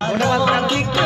Bueno, bastante.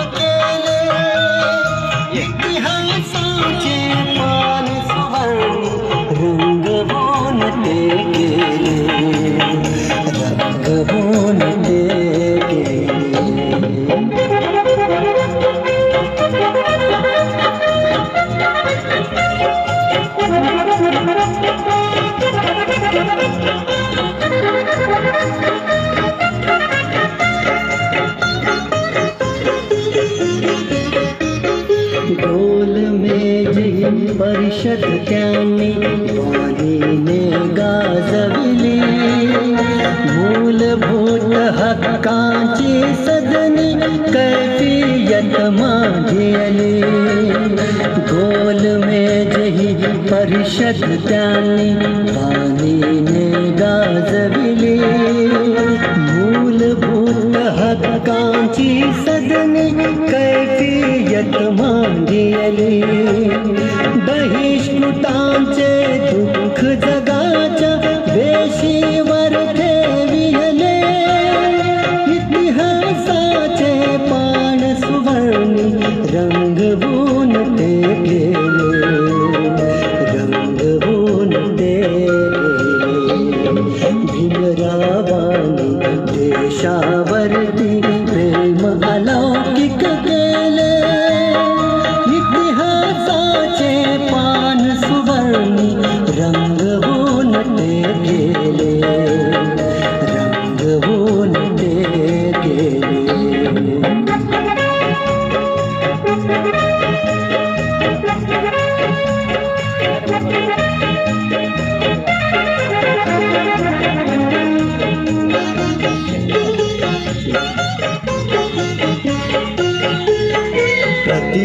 परिषद त्यांनी वाणीने गाजविली मूलभूत हक्कांची सदनी कैफियत मागेली ढोल में जही परिषद त्यांनी वाणीने गाजविली मूलभूत हक्कांची सदनी कैफियत मांडियली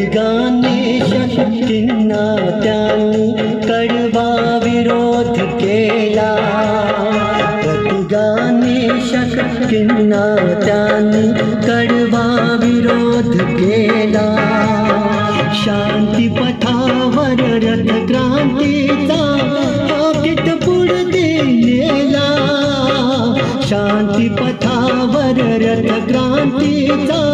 प्रतिगाने शक्तींना त्यांनी कडवा विरोध केला. प्रतिगाने शक्तींना त्यांनी कडवा विरोध केला. शांती पथावर रथ क्रांतीचा पाकिट पुढे नेला. शांती पथावर रथ क्रांतीचा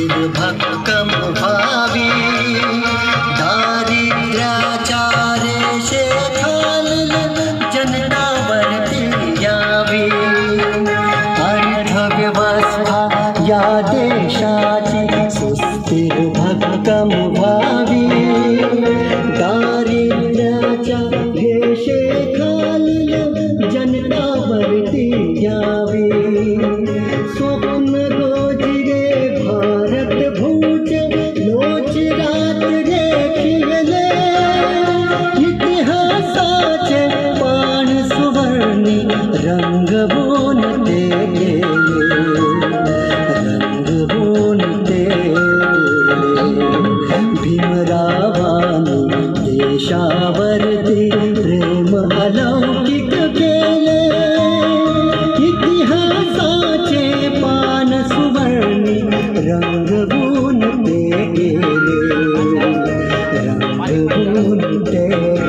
सुस्थिर भक्कम व्हावी दारिद्र्याच्या रेषेखालील जनतावरती यावी. अर्थव्यवस्था या देशाची सुस्थिर भक्कम व्हावी you today.